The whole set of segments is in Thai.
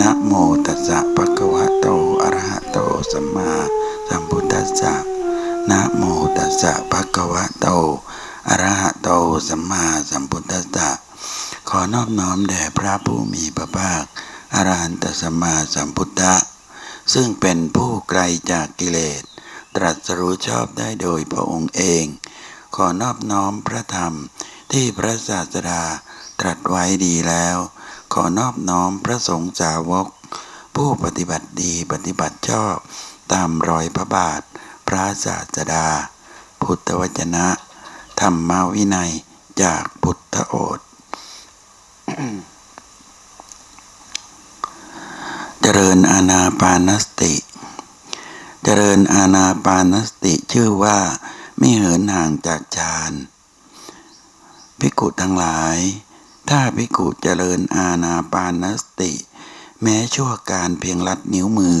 นะโมตัสสะภะคะวะโตอะระหะโตสัมมาสัมพุทธัสสะนะโมตัสสะภะคะวะโตอะระหะโตสัมมาสัมพุทธัสสะขอนอบน้อมแด่พระผู้มีพระภาคอรหันตสัมมาสัมพุทธะ ซึ่งเป็นผู้ไกลจากกิเลส ตรัสรู้ชอบได้โดยพระองค์เอง ขอนอบน้อมพระธรรมที่พระศาสดาตรัสไว้ดีแล้ว ขอนอบน้อมพระสงฆ์สาวก ผู้ปฏิบัติดีปฏิบัติชอบ ตามรอยพระบาท พระศาสดา พุทธวจนะ ธรรมวินัยจากพุทธโอษฐ์เจริญอาณาปานสติ เจริญอาณาปานสติชื่อว่าไม่เหินห่างจากฌานภิกขุทั้งหลาย ถ้าภิกขุเจริญอาณาปานสติ แม้ชั่วการเพียงลัดนิ้วมือ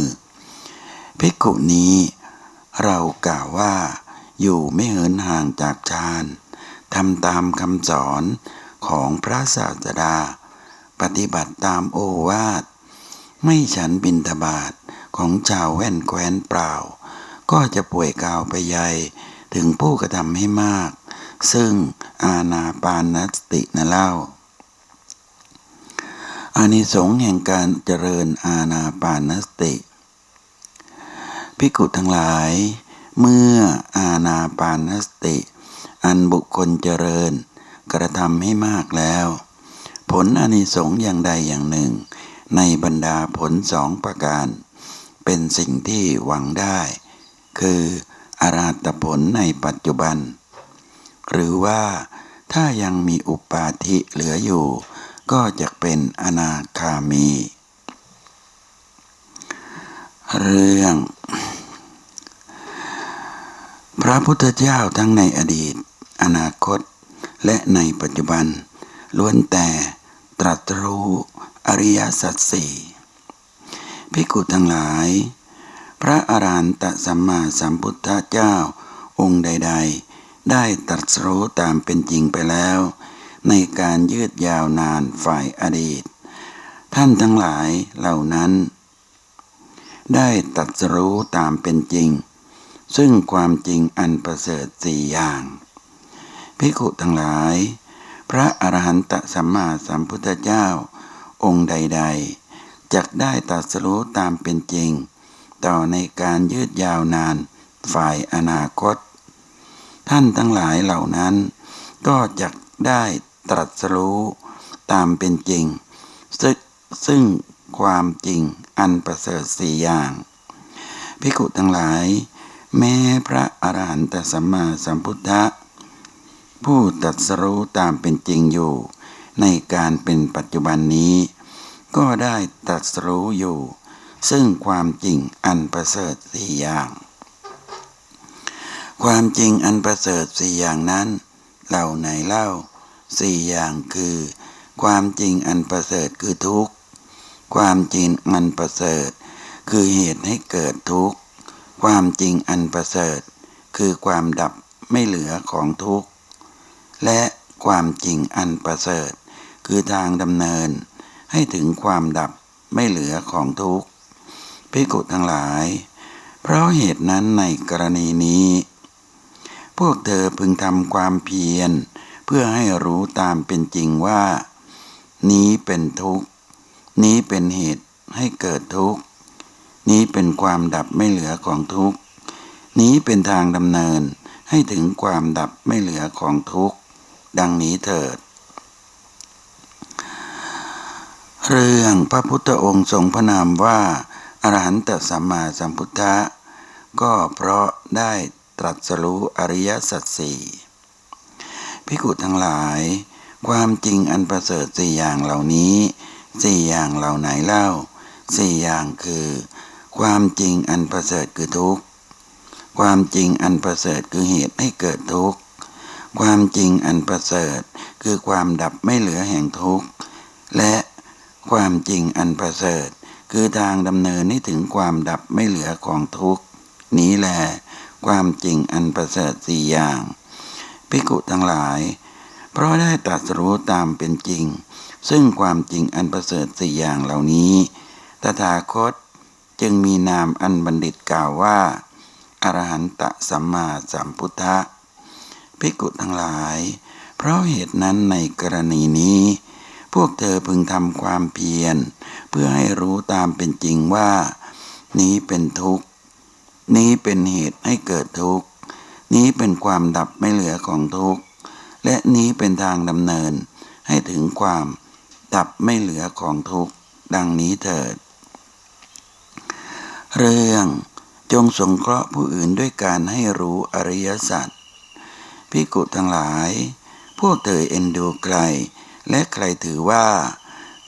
ภิกขุนี้ เรากล่าวว่า อยู่ไม่เหินห่างจากฌานทำตามคำสอนของพระศาสดา ปฏิบัติตามโอวาท ไม่ฉันบินทบาทของชาวแว่นแคว้นเปล่า ก็จะป่วยกาวไปใหญ่ถึงผู้กระทำให้มาก ซึ่งอาณาปานสตินะเล่า อานิสงส์แห่งการเจริญอาณาปานสติ พิกุทั้งหลาย เมื่ออาณาปานสติ อันบุคคลเจริญ กระทำให้มากแล้ว ผลอานิสงส์อย่างใดอย่างหนึ่ง ในบรรดาผลสองประการ เป็นสิ่งที่หวังได้ คืออาราตผลในปัจจุบัน หรือว่าถ้ายังมีอุปาทิเหลืออยู่ ก็จะเป็นอนาคามี เรื่อง พระพุทธเจ้าทั้งในอดีต อนาคต และในปัจจุบัน ล้วนแต่ตรัสรู้อริยสัจสี่พิกุทั้งหลาย พระอรหันตสัมมาสัมพุทธเจ้าองค์ใด ๆ ได้ตรัสรู้ตามเป็นจริงไปแล้ว ในการยืดยาวนานฝ่ายอดีต ท่านทั้งหลายเหล่านั้น ได้ตรัสรู้ตามเป็นจริง ซึ่งความจริงอันประเสริฐสี่อย่างพิกุทั้งหลาย พระอรหันตสัมมาสัมพุทธเจ้า องค์ใด ๆจักได้ตรัสรู้ตามเป็นจริง ต่อในการยืดยาวนานฝ่ายอนาคต ท่านทั้งหลายเหล่านั้น ก็จักได้ ตรัสรู้ตามเป็นจริงซึ่งซึ่งความจริงอันประเสริฐสี่อย่างพิกุทั้งหลาย แม้พระอรหันตสัมมาสัมพุทธะ ผู้ตรัสรู้ตามเป็นจริงอยู่ ในการเป็นปัจจุบันนี้ ก็ได้ตรัสรู้อยู่ ซึ่งความจริงอันประเสริฐสี่อย่าง ความจริงอันประเสริฐสี่อย่างนั้นเหล่าไหนเล่า สี่อย่างคือ ความจริงอันประเสริฐคือทุกข์ ความจริงอันประเสริฐ คือเหตุให้เกิดทุกข์ ความจริงอันประเสริฐ คือความดับไม่เหลือของทุกข์ และความจริงอันประเสริฐ คือทางดำเนิน ให้ถึงความดับไม่เหลือของทุกข์พิกุทั้งหลาย เพราะเหตุนั้นในกรณีนี้ พวกเธอพึงทำความเพียร เพื่อให้รู้ตามเป็นจริงว่า นี้เป็นทุกข์ นี้เป็นเหตุให้เกิดทุกข์ นี้เป็นความดับไม่เหลือของทุกข์ นี้เป็นทางดำเนินให้ถึงความดับไม่เหลือของทุกข์ ดังนี้เถิด เรื่องพระพุทธองค์ทรงพระนามว่าอรหันตสัมมาสัมพุทธะก็เพราะได้ตรัสรู้อริยสัจสี่ พิกุทั้งหลาย ความจริงอันประเสริฐสี่อย่างเหล่านี้สี่อย่างเหล่าไหนเล่าสี่อย่างคือ ความจริงอันประเสริฐคือทุกข์ ความจริงอันประเสริฐคือเหตุให้เกิดทุกข์ ความจริงอันประเสริฐคือความดับไม่เหลือแห่งทุกข์ และความจริงอันประเสริฐ คือทางดำเนินให้ถึงความดับไม่เหลือของทุกข์ นี้แหละความจริงอันประเสริฐสี่อย่าง พิกุทั้งหลาย เพราะได้ตรัสรู้ตามเป็นจริง ซึ่งความจริงอันประเสริฐสี่อย่างเหล่านี้ ตถาคตจึงมีนามอันบัณฑิตกล่าวว่าอรหันตสัมมาสัมพุทธะภิกขุทั้งหลาย เพราะเหตุนั้นในกรณีนี้ พวกเธอพึงทำความเพียร เพื่อให้รู้ตามเป็นจริงว่า นี้เป็นทุกข์ นี้เป็นเหตุให้เกิดทุกข์ นี้เป็นความดับไม่เหลือของทุกข์ และนี้เป็นทางดำเนิน ให้ถึงความดับไม่เหลือของทุกข์ ดังนี้เถิด เรื่องจงสงเคราะห์ผู้อื่นด้วยการให้รู้อริยสัจพิกุทั้งหลาย พวกเธอเอ็นดูใคร และใครถือว่า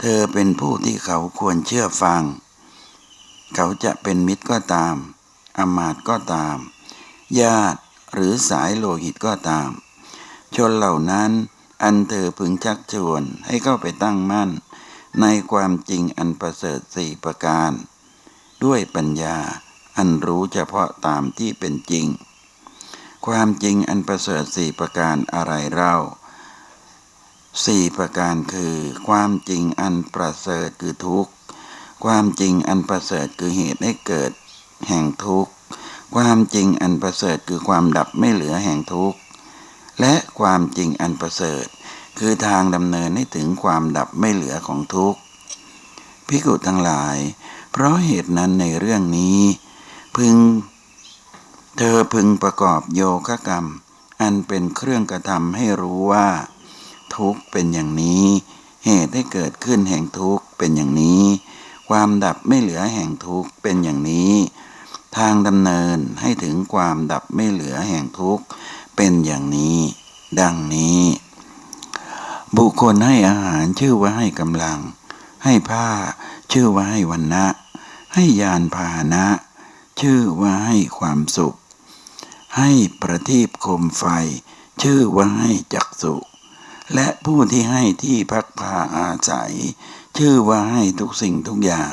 เธอเป็นผู้ที่เขาควรเชื่อฟัง เขาจะเป็นมิตรก็ตามอมาตก็ตาม ญาติ หรือสายโลหิตก็ตาม ชนเหล่านั้นอันเธอพึงชักชวนให้เข้าไปตั้งมั่น ในความจริงอันประเสริฐสี่ประการ ด้วยปัญญาอันรู้เฉพาะตามที่เป็นจริง ความจริงอันประเสริฐสี่ประการอะไรเล่าสี่ประการคือ ความจริงอันประเสริฐคือทุกข์ ความจริงอันประเสริฐคือเหตุให้เกิด แห่งทุกข์ ความจริงอันประเสริฐคือความดับไม่เหลือแห่งทุกข์ และความจริงอันประเสริฐ คือทางดำเนินให้ถึงความดับไม่เหลือของทุกข์พิกุทั้งหลาย เพราะเหตุนั้นในเรื่องนี้ พึง เธอพึงประกอบโยคะกรรม อันเป็นเครื่องกระทำให้รู้ว่า ทุกข์เป็นอย่างนี้ เหตุให้เกิดขึ้นแห่งทุกข์เป็นอย่างนี้ ความดับไม่เหลือแห่งทุกข์เป็นอย่างนี้ ทางดำเนินให้ถึงความดับไม่เหลือแห่งทุกข์เป็นอย่างนี้ ดังนี้ บุคคลให้อาหารชื่อว่าให้กำลัง ให้ผ้า ชื่อว่าให้วันนะ ให้ยานพาหนะ ชื่อว่าให้ความสุข ให้ประทีปโคมไฟ ชื่อว่าให้จักสุและผู้ที่ให้ที่พักพาอาศัย ชื่อว่าให้ทุกสิ่งทุกอย่าง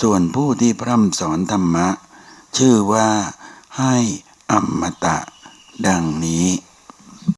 ส่วนผู้ที่พร่ำสอนธรรมะ ชื่อว่าให้อมตะ ดังนี้